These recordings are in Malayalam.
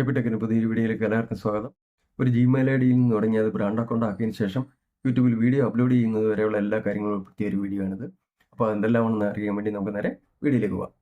എപ്പിടെക്കിന് പുതിയൊരു വീഡിയോയിലേക്ക് എല്ലാവർക്കും സ്വാഗതം. ഒരു ജിമെയിൽ ഐ ഡിയിൽ നിന്ന് തുടങ്ങി അത് ബ്രാൻഡ് അക്കൗണ്ട് ആക്കിയതിന് ശേഷം യൂട്യൂബിൽ വീഡിയോ അപ്ലോഡ് ചെയ്യുന്നത് വരെയുള്ള എല്ലാ കാര്യങ്ങളും ഉൾപ്പെടുത്തിയ ഒരു വീഡിയോ ആണിത്. അപ്പോൾ അതെന്തെല്ലാമാണെന്ന് അറിയാൻ വേണ്ടി നമുക്ക് നേരെ വീഡിയോയിലേക്ക് പോകാം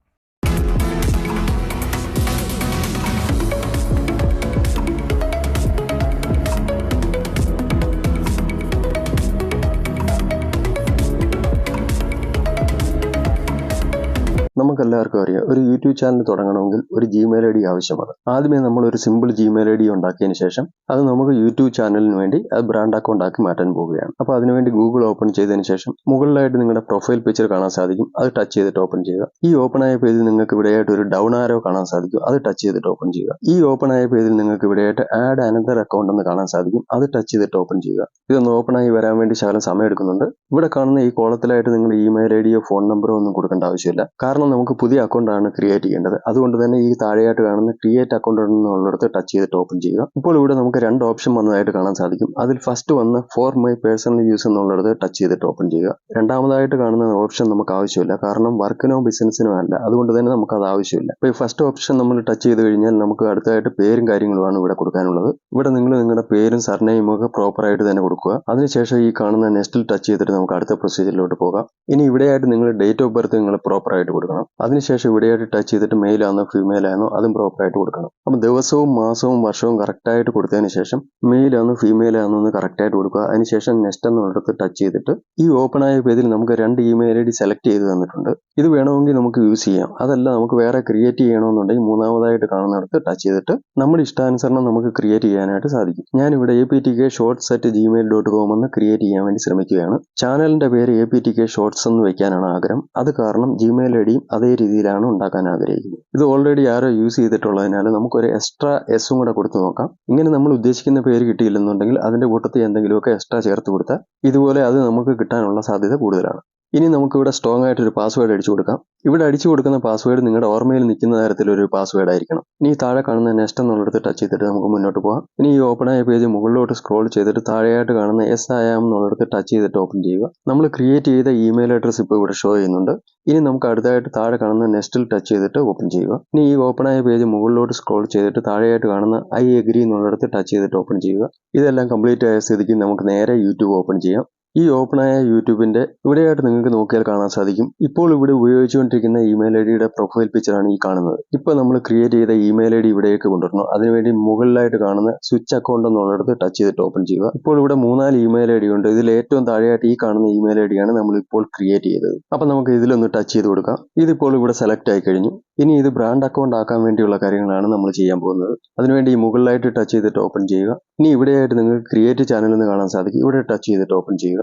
നമുക്കെല്ലാവർക്കും അറിയാം. ഒരു യൂട്യൂബ് ചാനൽ തുടങ്ങണമെങ്കിൽ ഒരു ജിമെയിൽ ഐ ഡി ആവശ്യമാണ്. ആദ്യമേ നമ്മൾ ഒരു സിമ്പിൾ ജിമെയിൽ ഐ ഡി ഉണ്ടാക്കിയതിന് ശേഷം അത് നമുക്ക് യൂട്യൂബ് ചാനലിന് വേണ്ടി അത് ബ്രാൻഡ് അക്കൗണ്ട് ആക്കി മാറ്റാൻ പോവുകയാണ്. അപ്പോൾ അതിനുവേണ്ടി ഗൂഗിൾ ഓപ്പൺ ചെയ്തതിന് ശേഷം മുകളിലായിട്ട് നിങ്ങളുടെ പ്രൊഫൈൽ പിക്ചർ കാണാൻ സാധിക്കും. അത് ടച്ച് ചെയ്തിട്ട് ഓപ്പൺ ചെയ്യുക. ഈ ഓപ്പൺ ആയ പേജിൽ നിങ്ങൾക്ക് ഇവിടെയായിട്ട് ഒരു ഡൗൺ ആരോ കാണാൻ സാധിക്കും. അത് ടച്ച് ചെയ്തിട്ട് ഓപ്പൺ ചെയ്യുക. ഈ ഓപ്പൺ ആയ പേജിൽ നിങ്ങൾക്ക് ഇവിടെയായിട്ട് ആഡ് അനദർ അക്കൗണ്ട് എന്ന് കാണാൻ സാധിക്കും. അത് ടച്ച് ചെയ്തിട്ട് ഓപ്പൺ ചെയ്യുക. ഇതൊന്ന് ഓപ്പൺ ആയി വരാൻ വേണ്ടി ശകലം സമയം എടുക്കുന്നുണ്ട് ഇവിടെ കാണുന്ന ഈ കോളത്തിലായിട്ട് നിങ്ങൾ ഇമെയിൽ ഐ ഡിയോ ഫോൺ നമ്പറോ ഒന്നും കൊടുക്കേണ്ട ആവശ്യമില്ല. കാരണം നമുക്ക് പുതിയ അക്കൗണ്ടാണ് ക്രിയേറ്റ് ചെയ്യേണ്ടത്. അതുകൊണ്ട് തന്നെ ഈ താഴെയായിട്ട് കാണുന്ന ക്രിയേറ്റ് അക്കൗണ്ട് എന്നുള്ളിടത്ത് ടച്ച് ചെയ്തിട്ട് ഓപ്പൺ ചെയ്യുക. ഇപ്പോൾ ഇവിടെ നമുക്ക് രണ്ട് ഓപ്ഷൻ വന്നതായിട്ട് കാണാൻ സാധിക്കും. അതിൽ ഫസ്റ്റ് വന്ന് ഫോർ മൈ പേഴ്സണൽ യൂസ് എന്നുള്ളിടത്ത് ടച്ച് ചെയ്തിട്ട് ഓപ്പൺ ചെയ്യുക. രണ്ടാമതായിട്ട് കാണുന്ന ഓപ്ഷൻ നമുക്ക് ആവശ്യമില്ല. കാരണം വർക്കിനോ ബിസിനസ്സിനോ അല്ല. അതുകൊണ്ട് തന്നെ നമുക്ക് അത് ആവശ്യമില്ല. ഇപ്പോൾ ഈ ഫസ്റ്റ് ഓപ്ഷൻ നമ്മൾ ടച്ച് ചെയ്ത് കഴിഞ്ഞാൽ നമുക്ക് അടുത്തതായിട്ട് പേരും കാര്യങ്ങളുമാണ് ഇവിടെ കൊടുക്കാനുള്ളത്. ഇവിടെ നിങ്ങൾ നിങ്ങളുടെ പേരും സർനെയിമും ഒക്കെ പ്രോപ്പറായിട്ട് തന്നെ കൊടുക്കുക. അതിനുശേഷം ഈ കാണുന്ന നെക്സ്റ്റിൽ ടച്ച് ചെയ്തിട്ട് നമുക്ക് അടുത്ത പ്രൊസീജിയറിലോട്ട് പോകാം. ഇനി ഇവിടെയായിട്ട് നിങ്ങൾ ഡേറ്റ് ഓഫ് ബർത്ത് നിങ്ങൾ പ്രോപ്പറായിട്ട് കൊടുക്കണം. അതിനുശേഷം ഇവിടെയായിട്ട് ടച്ച് ചെയ്തിട്ട് മെയിൽ ആണോ ഫീമെയിൽ ആണോ അതും പ്രോപ്പറായിട്ട് കൊടുക്കണം. അപ്പം ദിവസവും മാസവും വർഷവും കറക്റ്റായിട്ട് കൊടുത്തതിന് ശേഷം മെയിൽ ആണോ ഫീമെയിൽ ആണോ എന്ന് കറക്റ്റായിട്ട് കൊടുക്കുക. അതിനുശേഷം നെക്സ്റ്റ് എന്നുള്ളിടത്ത് ടച്ച് ചെയ്തിട്ട് ഈ ഓപ്പൺ ആയ പേജിൽ നമുക്ക് രണ്ട് ഇമെയിൽ ഐ ഡി സെലക്ട് ചെയ്ത് തന്നിട്ടുണ്ട്. ഇത് വേണമെങ്കിൽ നമുക്ക് യൂസ് ചെയ്യാം. അതല്ല നമുക്ക് വേറെ ക്രിയേറ്റ് ചെയ്യണമെന്നുണ്ടെങ്കിൽ മൂന്നാമതായിട്ട് കാണുന്നിടത്ത് ടച്ച് ചെയ്തിട്ട് നമ്മുടെ ഇഷ്ടാനുസരണം നമുക്ക് ക്രിയേറ്റ് ചെയ്യാനായിട്ട് സാധിക്കും. ഞാൻ ഇവിടെ A P T K shorts at Gmail dot com എന്ന് ക്രിയേറ്റ് ചെയ്യാൻ വേണ്ടി ശ്രമിക്കുകയാണ്. ചാനലിന്റെ പേര് A P T K shorts എന്ന് വെക്കാനാണ് ആഗ്രഹം. അത് കാരണം ജിമെയിൽ ഐ ഡിയും അതേ രീതിയിലാണ് ഉണ്ടാക്കാൻ ആഗ്രഹിക്കുന്നത്. ഇത് ഓൾറെഡി ആരോ യൂസ് ചെയ്തിട്ടുള്ളതിനാൽ നമുക്കൊരു എക്സ്ട്രാ എസും കൂടെ കൊടുത്തു നോക്കാം. ഇങ്ങനെ നമ്മൾ ഉദ്ദേശിക്കുന്ന പേര് കിട്ടിയില്ലെന്നുണ്ടെങ്കിൽ അതിന്റെ കൂട്ടത്തിൽ എന്തെങ്കിലുമൊക്കെ എക്സ്ട്രാ ചേർത്ത് കൊടുത്താൽ ഇതുപോലെ അത് നമുക്ക് കിട്ടാനുള്ള സാധ്യത കൂടുതലാണ്. ഇനി നമുക്കിവിടെ സ്ട്രോങ് ആയിട്ടൊരു പാസ്വേഡ് അടിച്ചു കൊടുക്കാം. ഇവിടെ അടിച്ചു കൊടുക്കുന്ന പാസ്വേഡ് നിങ്ങളുടെ ഓർമ്മയിൽ നിൽക്കുന്ന തരത്തിലൊരു പാസ്വേഡ് ആയിരിക്കണം. ഇനി താഴെ കാണുന്ന നെക്സ്റ്റ് എന്നുള്ളിടത്ത് ടച്ച് ചെയ്തിട്ട് നമുക്ക് മുന്നോട്ട് പോകാം ഇനി ഈ ഓപ്പൺ ആയ പേജ് മുകളിലോട്ട് സ്ക്രോൾ ചെയ്തിട്ട് താഴെയായിട്ട് കാണുന്ന എസ് ആയാം എന്നുള്ളിടത്ത് ടച്ച് ചെയ്തിട്ട് ഓപ്പൺ ചെയ്യുക. നമ്മൾ ക്രിയേറ്റ് ചെയ്ത ഇമെയിൽ അഡ്രസ്സ് ഇപ്പോൾ ഇവിടെ ഷോ ചെയ്യുന്നുണ്ട്. ഇനി നമുക്ക് അടുത്തായിട്ട് താഴെ കാണുന്ന നെക്സ്റ്റിൽ ടച്ച് ചെയ്തിട്ട് ഓപ്പൺ ചെയ്യുക. ഇനി ഈ ഓപ്പൺ ആയ പേജ് മുകളിലോട്ട് സ്ക്രോൾ ചെയ്തിട്ട് താഴെയായിട്ട് കാണുന്ന ഐ എഗ്രി എന്നുള്ളിടത്ത് ടച്ച് ചെയ്തിട്ട് ഓപ്പൺ ചെയ്യുക. ഇതെല്ലാം കംപ്ലീറ്റ് ആയ സ്ഥിതിക്ക് നമുക്ക് നേരെ യൂട്യൂബ് ഓപ്പൺ ചെയ്യാം. ഈ ഓപ്പൺ ആയ യൂട്യൂബിന്റെ ഇവിടെയായിട്ട് നിങ്ങൾക്ക് നോക്കിയാൽ കാണാൻ സാധിക്കും. ഇപ്പോൾ ഇവിടെ ഉപയോഗിച്ചുകൊണ്ടിരിക്കുന്ന ഇമെയിൽ ഐ ഡിയുടെ പ്രൊഫൈൽ പിക്ചറാണ് ഈ കാണുന്നത്. ഇപ്പോൾ നമ്മൾ ക്രിയേറ്റ് ചെയ്ത ഇമെയിൽ ഐ ഡി ഇവിടേക്ക് കൊണ്ടുവരണം അതിനുവേണ്ടി മുകളിലായിട്ട് കാണുന്ന സ്വിച്ച് അക്കൗണ്ട് എന്നുള്ളിടത്ത് ടച്ച് ചെയ്തിട്ട് ഓപ്പൺ ചെയ്യുക. ഇപ്പോൾ ഇവിടെ മൂന്നാൽ ഇമെയിൽ ഐ ഡി ഉണ്ട്. ഇതിൽ ഏറ്റവും താഴെയായിട്ട് ഈ കാണുന്ന ഇമെയിൽ ഐ ഡിയാണ് നമ്മൾ ഇപ്പോൾ ക്രിയേറ്റ് ചെയ്തത്. അപ്പോൾ നമുക്ക് ഇതിലൊന്ന് ടച്ച് ചെയ്ത് കൊടുക്കാം. ഇതിപ്പോൾ ഇവിടെ സെലക്ട് ആയി കഴിഞ്ഞു. ഇനി ഇത് ബ്രാൻഡ് അക്കൗണ്ട് ആക്കാൻ വേണ്ടിയുള്ള കാര്യങ്ങളാണ് നമ്മൾ ചെയ്യാൻ പോകുന്നത്. അതിനുവേണ്ടി മുകളിലായിട്ട് ടച്ച് ചെയ്തിട്ട് ഓപ്പൺ ചെയ്യുക. ഇനി ഇവിടെയായിട്ട് നിങ്ങൾക്ക് ക്രിയേറ്റ് ചാനൽ എന്ന് കാണാൻ സാധിക്കും. ഇവിടെ ടച്ച് ചെയ്തിട്ട് ഓപ്പൺ ചെയ്യുക.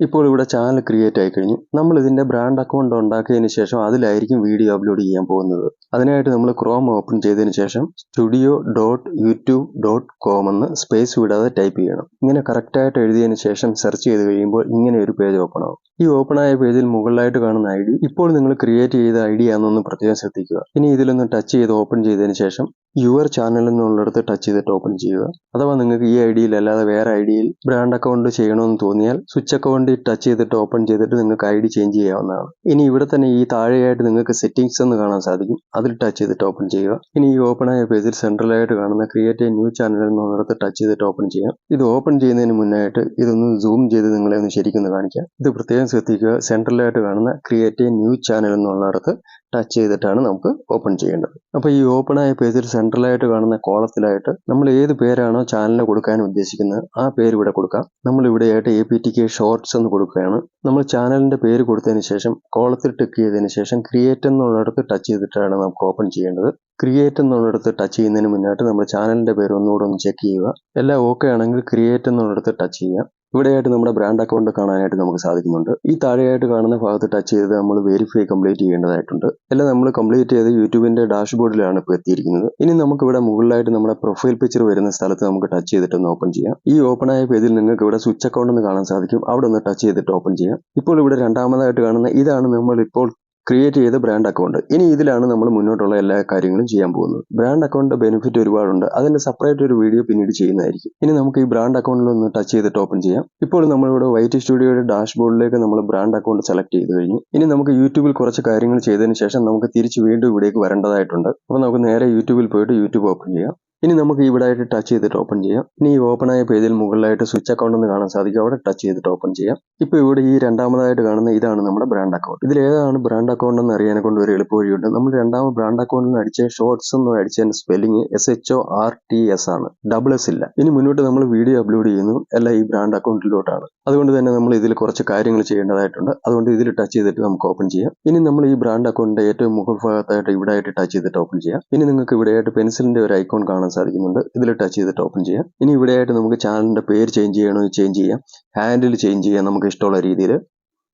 ഇപ്പോൾ ഇവിടെ ചാനൽ ക്രിയേറ്റ് ആയി കഴിഞ്ഞു. നമ്മൾ ഇതിന്റെ ബ്രാൻഡ് അക്കൗണ്ട് ഉണ്ടാക്കിയതിന് ശേഷം അതിലായിരിക്കും വീഡിയോ അപ്ലോഡ് ചെയ്യാൻ പോകുന്നത്. അതിനായിട്ട് നമ്മൾ ക്രോം ഓപ്പൺ ചെയ്തതിന് ശേഷം studio dot YouTube dot com എന്ന് സ്പേസ് വിടാതെ ടൈപ്പ് ചെയ്യണം. ഇങ്ങനെ കറക്റ്റായിട്ട് എഴുതിയതിന് ശേഷം സെർച്ച് ചെയ്ത് കഴിയുമ്പോൾ ഇങ്ങനെ ഒരു പേജ് ഓപ്പൺ ആവും. ഈ ഓപ്പൺ ആയ പേജിൽ മുകളിലായിട്ട് കാണുന്ന ഐ ഡി ഇപ്പോൾ നിങ്ങൾ ക്രിയേറ്റ് ചെയ്ത ഐ ഡി ആണെന്നൊന്ന് പ്രത്യേകം ശ്രദ്ധിക്കുക. ഇനി ഇതിലൊന്ന് ടച്ച് ചെയ്ത് ഓപ്പൺ ചെയ്തതിന് ശേഷം യുവർ ചാനൽ എന്നുള്ളിടത്ത് ടച്ച് ചെയ്തിട്ട് ഓപ്പൺ ചെയ്യുക. അഥവാ നിങ്ങൾക്ക് ഈ ഐ ഡിയിൽ അല്ലാതെ വേറെ ഐ ഡിയിൽ ബ്രാൻഡ് അക്കൗണ്ട് ചെയ്യണമെന്ന് തോന്നിയാൽ സ്വിച്ച് അക്കൗണ്ടിൽ ടച്ച് ചെയ്തിട്ട് ഓപ്പൺ ചെയ്തിട്ട് നിങ്ങൾക്ക് ഐ ഡി ചേഞ്ച് ചെയ്യാവുന്നതാണ്. ഇനി ഇവിടെ തന്നെ ഈ താഴെയായിട്ട് നിങ്ങൾക്ക് സെറ്റിംഗ്സ് എന്ന് കാണാൻ സാധിക്കും. അതിൽ ടച്ച് ചെയ്തിട്ട് ഓപ്പൺ ചെയ്യുക. ഇനി ഈ ഓപ്പൺ ആയ പേജിൽ സെൻട്രലായിട്ട് കാണുന്ന ക്രിയേറ്റ് എ ന്യൂ ചാനൽ എന്നുള്ളിടത്ത് ടച്ച് ചെയ്തിട്ട് ഓപ്പൺ ചെയ്യാം ഇത് ഓപ്പൺ ചെയ്യുന്നതിന് മുന്നായിട്ട് ഇതൊന്ന് സൂം ചെയ്ത് നിങ്ങളെ ഒന്ന് ശരിക്കും കാണിക്കാം. ഇത് പ്രത്യേകം ശ്രദ്ധിക്കുക. സെൻട്രലായിട്ട് കാണുന്ന ക്രിയേറ്റ് എ ന്യൂ ചാനൽ എന്നുള്ളിടത്ത് ടച്ച് ചെയ്തിട്ടാണ് നമുക്ക് ഓപ്പൺ ചെയ്യേണ്ടത്. അപ്പോൾ ഈ ഓപ്പൺ ആയ പേജിൽ സെൻട്രലായിട്ട് കാണുന്ന കോളത്തിലായിട്ട് നമ്മൾ ഏത് പേരാണോ ചാനലിന് കൊടുക്കാൻ ഉദ്ദേശിക്കുന്നത് ആ പേര് ഇവിടെ കൊടുക്കാം. നമ്മൾ ഇവിടെയായിട്ട് A P T K shorts എന്ന് കൊടുക്കുകയാണ്. നമ്മൾ ചാനലിന്റെ പേര് കൊടുത്തതിന് ശേഷം കോളത്തിൽ ടിക്ക് ചെയ്തതിന് ശേഷം ക്രിയേറ്റ് എന്നുള്ളിടത്ത് ടച്ച് ചെയ്തിട്ടാണ് നമുക്ക് ഓപ്പൺ ചെയ്യേണ്ടത്. ക്രിയേറ്റ് എന്നുള്ളിടത്ത് ടച്ച് ചെയ്യുന്നതിന് മുന്നായിട്ട് നമ്മൾ ചാനലിന്റെ പേര് ഒന്നുകൂടെ ഒന്ന് ചെക്ക് ചെയ്യുക. എല്ലാം ഓക്കെ ആണെങ്കിൽ ക്രിയേറ്റ് എന്നുള്ളിടത്ത് ടച്ച് ചെയ്യാം ഇവിടെയായിട്ട് നമ്മുടെ ബ്രാൻഡ് അക്കൗണ്ട് കാണാനായിട്ട് നമുക്ക് സാധിക്കുന്നുണ്ട്. ഈ താഴെയായിട്ട് കാണുന്ന ഭാഗത്ത് ടച്ച് ചെയ്ത് നമ്മൾ വെരിഫൈ കംപ്ലീറ്റ് ചെയ്യേണ്ടതായിട്ടുണ്ട്. എല്ലാം നമ്മൾ കംപ്ലീറ്റ് ചെയ്ത് യൂട്യൂബിന്റെ ഡാഷ്ബോർഡിലാണ് ഇപ്പോൾ എത്തിയിരിക്കുന്നത്. ഇനി നമുക്ക് ഇവിടെ മുകളിലായിട്ട് നമ്മുടെ പ്രൊഫൈൽ പിക്ചർ വരുന്ന സ്ഥലത്ത് നമുക്ക് ടച്ച് ചെയ്തിട്ട് ഒന്ന് ഓപ്പൺ ചെയ്യാം. ഈ ഓപ്പൺ ആയ പേജിൽ നിങ്ങൾക്ക് ഇവിടെ സ്വിച്ച് അക്കൗണ്ട് എന്ന് കാണാൻ സാധിക്കും. അവിടെ ഒന്ന് ടച്ച് ചെയ്തിട്ട് ഓപ്പൺ ചെയ്യാം. ഇപ്പോൾ ഇവിടെ രണ്ടാമതായിട്ട് കാണുന്ന ഇതാണ് നമ്മൾ ഇപ്പോൾ ക്രിയേറ്റ് ചെയ്ത ബ്രാൻഡ് അക്കൗണ്ട് ഇനി ഇതിലാണ് നമ്മൾ മുന്നോട്ടുള്ള എല്ലാ കാര്യങ്ങളും ചെയ്യാൻ പോകുന്നത്. ബ്രാൻഡ് അക്കൗണ്ട് ബെനിഫിറ്റ് ഒരുപാടുണ്ട്. അതിന്റെ സെപ്പറേറ്റ് ഒരു വീഡിയോ പിന്നീട് ചെയ്യുന്നതായിരിക്കും. ഇനി നമുക്ക് ഈ ബ്രാൻഡ് അക്കൗണ്ടിൽ ഒന്ന് ടച്ച് ചെയ്തിട്ട് ഓപ്പൺ ചെയ്യാം. ഇപ്പോൾ നമ്മളിവിടെ വൈറ്റ് സ്റ്റുഡിയോയുടെ ഡാഷ്ബോർഡിലേക്ക് നമ്മൾ ബ്രാൻഡ് അക്കൗണ്ട് സെലക്ട് ചെയ്ത് കഴിഞ്ഞു. ഇനി നമുക്ക് യൂട്യൂബിൽ കുറച്ച് കാര്യങ്ങൾ ചെയ്തതിന് ശേഷം നമുക്ക് തിരിച്ച് വീണ്ടും ഇവിടേക്ക് വരേണ്ടതായിട്ടുണ്ട്. അപ്പോൾ നമുക്ക് നേരെ യൂട്യൂബിൽ പോയിട്ട് യൂട്യൂബ് ഓപ്പൺ ചെയ്യാം. ഇനി നമുക്ക് ഇവിടെ ആയിട്ട് ടച്ച് ചെയ്തിട്ട് ഓപ്പൺ ചെയ്യാം. ഇനി ഈ ഓപ്പൺ ആയ പേജിൽ മുകളിലായിട്ട് സ്വിച്ച് അക്കൗണ്ട് എന്ന് കാണാൻ സാധിക്കും. അവിടെ ടച്ച് ചെയ്തിട്ട് ഓപ്പൺ ചെയ്യാം. ഇപ്പോൾ ഇവിടെ ഈ രണ്ടാമതായിട്ട് കാണുന്ന ഇതാണ് നമ്മുടെ ബ്രാൻഡ് അക്കൗണ്ട് ഇതിൽ ഏതാണ് ബ്രാൻഡ് അക്കൗണ്ട് എന്ന് അറിയാനെ കൊണ്ട് ഒരു എളുപ്പ വഴിയുണ്ട് നമ്മൾ രണ്ടാമത് ബ്രാൻഡ് അക്കൗണ്ടിൽ അടിച്ച ഷോർട്സ് എന്ന് അടിച്ചതിന്റെ spelling S H O R T S ആണ്. ഡബിൾ എസ് ഇല്ല. ഇനി മുന്നോട്ട് നമ്മൾ വീഡിയോ അപ്ലോഡ് ചെയ്യുന്നു. എല്ലാം ഈ ബ്രാൻഡ് അക്കൗണ്ടിലോട്ടാണ് അതുകൊണ്ട് തന്നെ നമ്മൾ ഇതിൽ കുറച്ച് കാര്യങ്ങൾ ചെയ്യേണ്ടതായിട്ടുണ്ട്. അതുകൊണ്ട് ഇതിൽ ടച്ച് ചെയ്തിട്ട് നമുക്ക് ഓപ്പൺ ചെയ്യാം. ഇനി നമ്മൾ ഈ ബ്രാൻഡ് അക്കൗണ്ടിന്റെ ഏറ്റവും മുഖഭാഗത്തായിട്ട് ഇവിടെ ആയിട്ട് ടച്ച് ചെയ്തിട്ട് ഓപ്പൺ ചെയ്യാം. ഇനി നിങ്ങൾക്ക് ഇവിടെയായിട്ട് പെൻസിലിന്റെ ഒരു ഐക്കോൺ കാണാൻ സാധിക്കുന്നുണ്ട് ഇതിൽ ടച്ച് ചെയ്തിട്ട് ഓപ്പൺ ചെയ്യാം. ഇനി ഇവിടെയായിട്ട് നമുക്ക് ചാനലിന്റെ പേര് ചേഞ്ച് ചെയ്യണമെങ്കിൽ ചേഞ്ച് ചെയ്യാം. ഹാൻഡിൽ ചേഞ്ച് ചെയ്യാം നമുക്ക് ഇഷ്ടമുള്ള രീതിയിൽ.